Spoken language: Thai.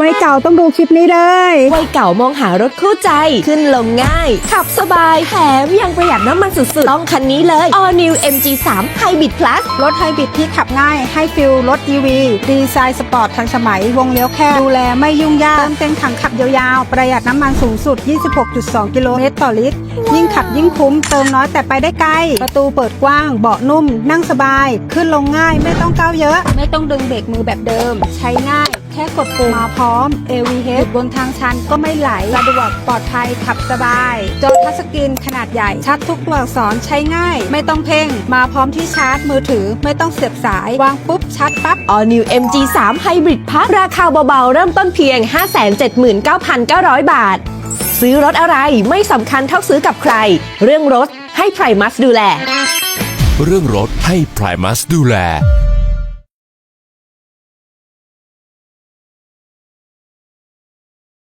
วัยเก่าต้องดูคลิปนี้เลย วัยเก่ามองหารถคู่ใจขึ้นลงง่าย ขับสบายแถมยังประหยัดน้ำมันสุดๆ ต้องคันนี้เลย All New MG3 Hybrid Plus รถไฮบริดที่ขับง่ายให้ฟิลรถ EV ดีไซน์สปอร์ตทันสมัย วงเลี้ยวแคบดูแลไม่ยุ่งยากเติมเต็มถังขับยาวๆ ประหยัดน้ำมันสูงสุด 26.2 กิโลเมตรต่อลิตร ยิ่งขับยิ่งคุ้มเติมน้อยแต่ไปได้ไกล ประตูเปิดกว้างเบาะนุ่ม นั่งสบาย ขึ้นลงง่ายไม่ต้องก้าวเยอะ ไม่ต้องดึงเบรกมือแบบเดิม ใช้ง่ายแค่ กดปุ่มมาพร้อม AVH หยุดบนทางชันก็ไม่ไหลสะดวกปลอดภัยขับสบาย จอทัชสกรีนขนาดใหญ่ ชัดทุกตัวอักษรใช้ง่าย ไม่ต้องเพ่ง มาพร้อมที่ชาร์จมือถือ ไม่ต้องเสียบสาย วางปุ๊บชาร์จปั๊บ All New MG3 Hybrid Plus ราคาเบาๆ เริ่มต้นเพียง 579,900 บาท ซื้อรถอะไรไม่สำคัญเท่าซื้อกับใคร เรื่องรถให้ Primus ดูแล เรื่องรถให้ Primus ดูแล